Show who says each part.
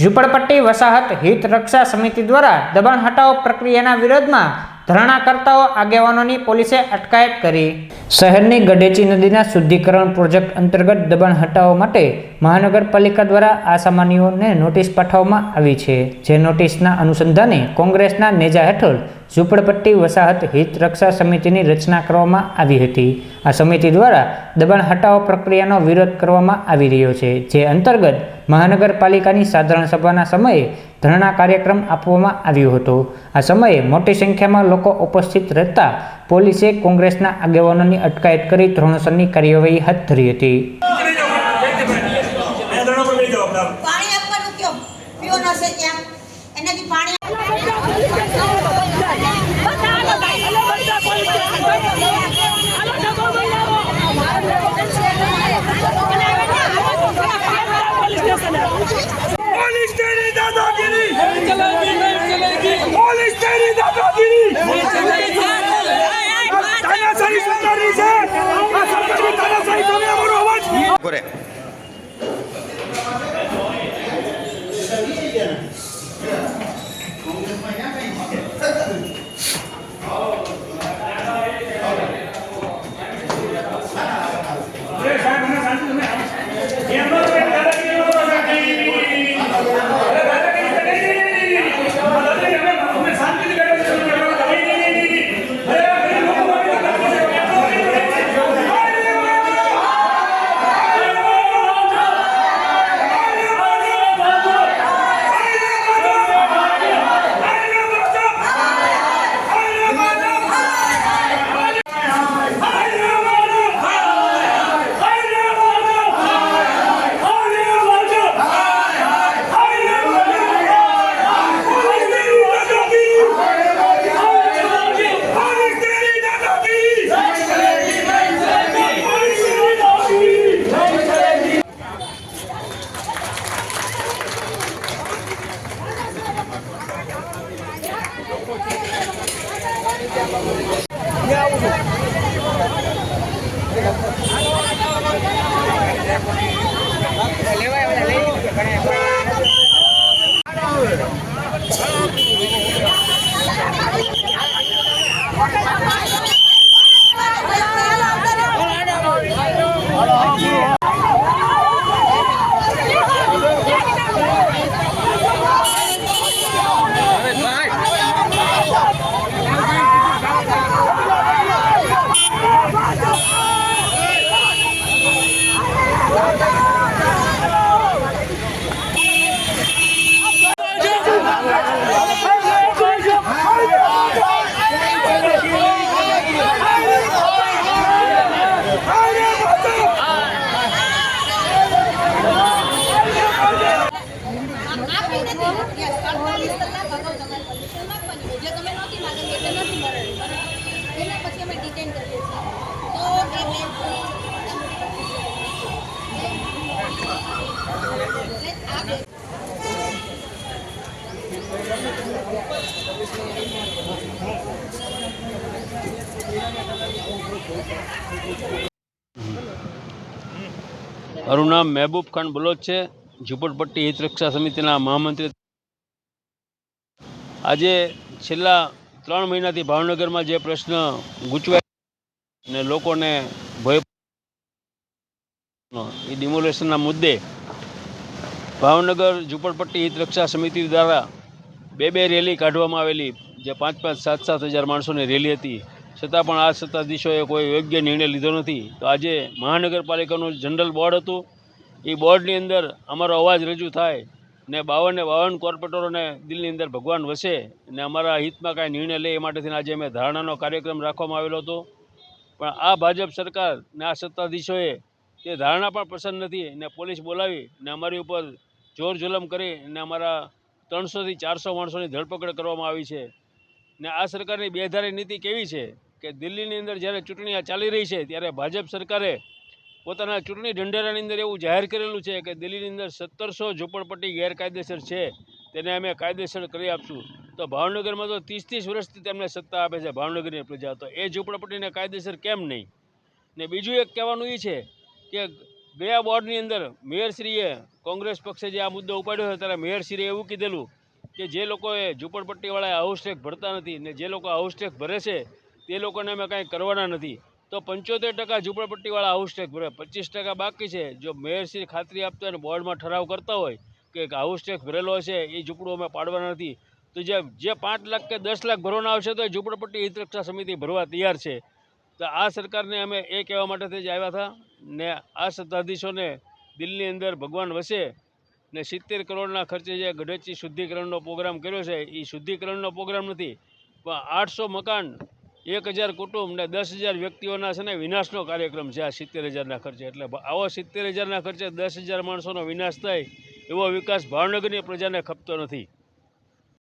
Speaker 1: ઝુંપડપટ્ટી વસાહત હિત રક્ષા સમિતિ દ્વારા દબાણ હટાવો પ્રક્રિયાના વિરોધમાં ધરણાકર્તાઓ આગેવાનોની પોલીસે અટકાયત કરી. શહેરની ગઢેચી નદીના શુદ્ધિકરણ પ્રોજેક્ટ અંતર્ગત દબાણ હટાવવા માટે મહાનગરપાલિકા દ્વારા આસામાનીઓને નોટિસ પાઠવવામાં આવી છે. જે નોટિસના અનુસંધાને કોંગ્રેસના નેજા હેઠળ ઝુંપડપટ્ટી વસાહત હિત રક્ષા સમિતિની રચના કરવામાં આવી હતી. આ સમિતિ દ્વારા દબાણ હટાવો પ્રક્રિયાનો વિરોધ કરવામાં આવી રહ્યો છે. જે અંતર્ગત મહાનગરપાલિકાની સાધારણ સભાના સમયે ધરણા કાર્યક્રમ આપવામાં આવ્યો હતો. આ સમયે મોટી સંખ્યામાં લોકો ઉપસ્થિત રહેતા પોલીસે કોંગ્રેસના આગેવાનોની અટકાયત કરી ધોરણસરની કાર્યવાહી હાથ ધરી હતી.
Speaker 2: પાણી આપી
Speaker 3: મારું નામ મહેબૂબ ખાન બલોચ છે. ઝુંપડપટ્ટી હિત રક્ષા સમિતિના મહામંત્રી આજે છેલ્લા ત્રણ મહિનાથી ભાવનગરમાં જે પ્રશ્ન ગૂંચવાય અને લોકોને ભય એ ડિમોલેશનના મુદ્દે ભાવનગર ઝુંપડપટ્ટી હિત રક્ષા સમિતિ દ્વારા બે બે રેલી કાઢવામાં આવેલી, જે પાંચ પાંચ સાત સાત હજાર માણસોની રેલી હતી. છતાં પણ આ સત્તાધીશોએ કોઈ યોગ્ય નિર્ણય લીધો નથી. તો આજે મહાનગરપાલિકાનું જનરલ બોર્ડ હતું. એ બોર્ડની અંદર અમારો અવાજ રજૂ થાય ને બાવને બાવન કોર્પોરેટરોને દિલની અંદર ભગવાન વસે ને અમારા હિતમાં કાંઈ નિર્ણય લે એ માટેથી આજે અમે ધારણાનો કાર્યક્રમ રાખવામાં આવેલો હતો. પણ આ ભાજપ સરકાર ને આ સત્તાધીશોએ તે ધારણા પણ પસંદ નથી ને પોલીસ બોલાવી ને અમારી ઉપર જોર જુલમ કરી ને અમારા ત્રણસોથી ચારસો માણસોની ધરપકડ કરવામાં આવી છે. ને આ સરકારની બેધારી નીતિ કેવી છે કે દિલ્હીની અંદર જ્યારે ચૂંટણી ચાલી રહી છે ત્યારે ભાજપ સરકારે પોતાના ચૂંટણી ઢંઢેરાની અંદર એવું જાહેર કરેલું છે કે દિલ્હીની અંદર સત્તરસો ઝૂંપડપટ્ટી ગેરકાયદેસર છે, તેને અમે કાયદેસર કરી આપશું. તો ભાવનગરમાં તો ત્રીસ ત્રીસ વર્ષથી તેમને સત્તા આપે છે ભાવનગરની પ્રજા. તો એ ઝૂંપડપટ્ટીને કાયદેસર કેમ નહીં? ને બીજું એક કહેવાનું એ છે કે ગયા બોર્ડની અંદર મેયરશ્રીએ કોંગ્રેસ પક્ષે જે આ મુદ્દો ઉપાડ્યો હતો ત્યારે મેયરશ્રીએ એવું કીધેલું કે જે લોકોએ ઝૂંપડપટ્ટીવાળાએ હાઉસ ટેક્સ ભરતા નથી ને જે લોકો હાઉસ ટેક્સ ભરે છે, તે લોકોને અમે કાંઈ કરવાના નથી. તો પંચોતેર ટકા ઝૂંપડપટ્ટીવાળા હાઉસ ટેક્સ ભરે. પચીસ ટકા બાકી છે. જો મેયરશ્રી ખાતરી આપતા અને બોર્ડમાં ઠરાવ કરતા હોય કે હાઉસ ટેક્સ ભરેલો છે એ ઝૂંપડું અમે પાડવાના નથી. તો જે જે પાંચ લાખ કે દસ લાખ ભરવાના આવશે તો એ ઝૂંપડપટ્ટી હિતરક્ષા સમિતિ ભરવા તૈયાર છે. તો આ સરકારને અમે એ કહેવા માટે જ આવ્યા હતા ને આ સત્તાધીશોને દિલ્હીની અંદર ભગવાન વસે ને સિત્તેર કરોડના ખર્ચે જે ગઢચી શુદ્ધિકરણનો પ્રોગ્રામ કર્યો છે એ શુદ્ધિકરણનો પ્રોગ્રામ નથી. પણ આઠસો મકાન એક હજાર કુટુંબ ને દસ હજાર વ્યક્તિઓના છે ને વિનાશનો કાર્યક્રમ છે આ સિત્તેર હજારના ખર્ચે. એટલે આવો સિત્તેર હજારના ખર્ચે દસ હજાર માણસોનો વિનાશ થાય એવો વિકાસ ભાવનગરની પ્રજાને ખપતો નથી.